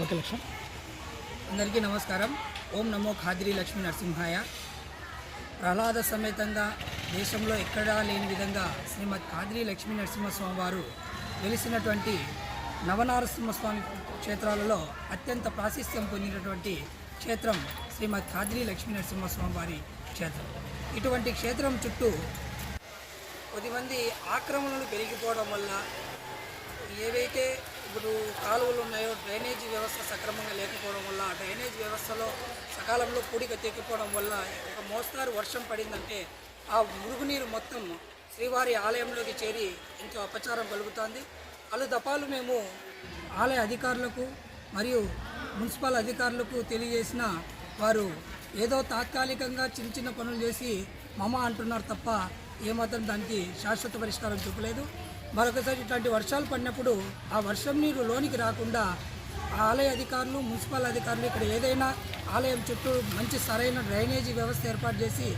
Okay లక్ష్యం అందరికీ నమస్కారం. ఓం నమో ఖాద్రి లక్ష్మీ నరసింహాయ. ప్రహ్లాద సమేతంగా దేశంలో ఎక్కడా లేని విధంగా శ్రీమద్ ఖాద్రి లక్ష్మీ నరసింహస్వామి వారు వెలిసినటువంటి నవనారసింహస్వామి క్షేత్రాలలో అత్యంత ప్రాశస్త్యం పొందినటువంటి క్షేత్రం శ్రీమద్ ఖాద్రి లక్ష్మీ నరసింహస్వామి వారి క్షేత్రం. ఇటువంటి క్షేత్రం చుట్టూ కొద్దిమంది ఆక్రమణలు పెరిగిపోవడం వల్ల ఏవైతే ఇప్పుడు కాలువలు ఉన్నాయో డ్రైనేజీ వ్యవస్థ సక్రమంగా లేకపోవడం వల్ల డ్రైనేజ్ వ్యవస్థలో సకాలంలో పూడిక తెక్కిపోవడం వల్ల ఒక మోస్తారు వర్షం పడిందంటే ఆ మురుగునీరు మొత్తం శ్రీవారి ఆలయంలోకి చేరి ఎంతో అపచారం కలుగుతుంది. పలు దఫాలు మేము ఆలయ అధికారులకు మరియు మున్సిపల్ అధికారులకు తెలియజేసిన వారు ఏదో తాత్కాలికంగా చిన్న చిన్న పనులు చేసి మమ అంటున్నారు తప్ప ఏమాత్రం దానికి శాశ్వత పరిష్కారం చూపలేదు. మరొకసారి ఇట్లాంటి వర్షాలు పడినప్పుడు ఆ వర్షం నీరు లోనికి రాకుండా ఆ ఆలయ అధికారులు మున్సిపల్ అధికారులు ఇక్కడ ఏదైనా ఆలయం చుట్టూ మంచి సరైన డ్రైనేజీ వ్యవస్థ ఏర్పాటు చేసి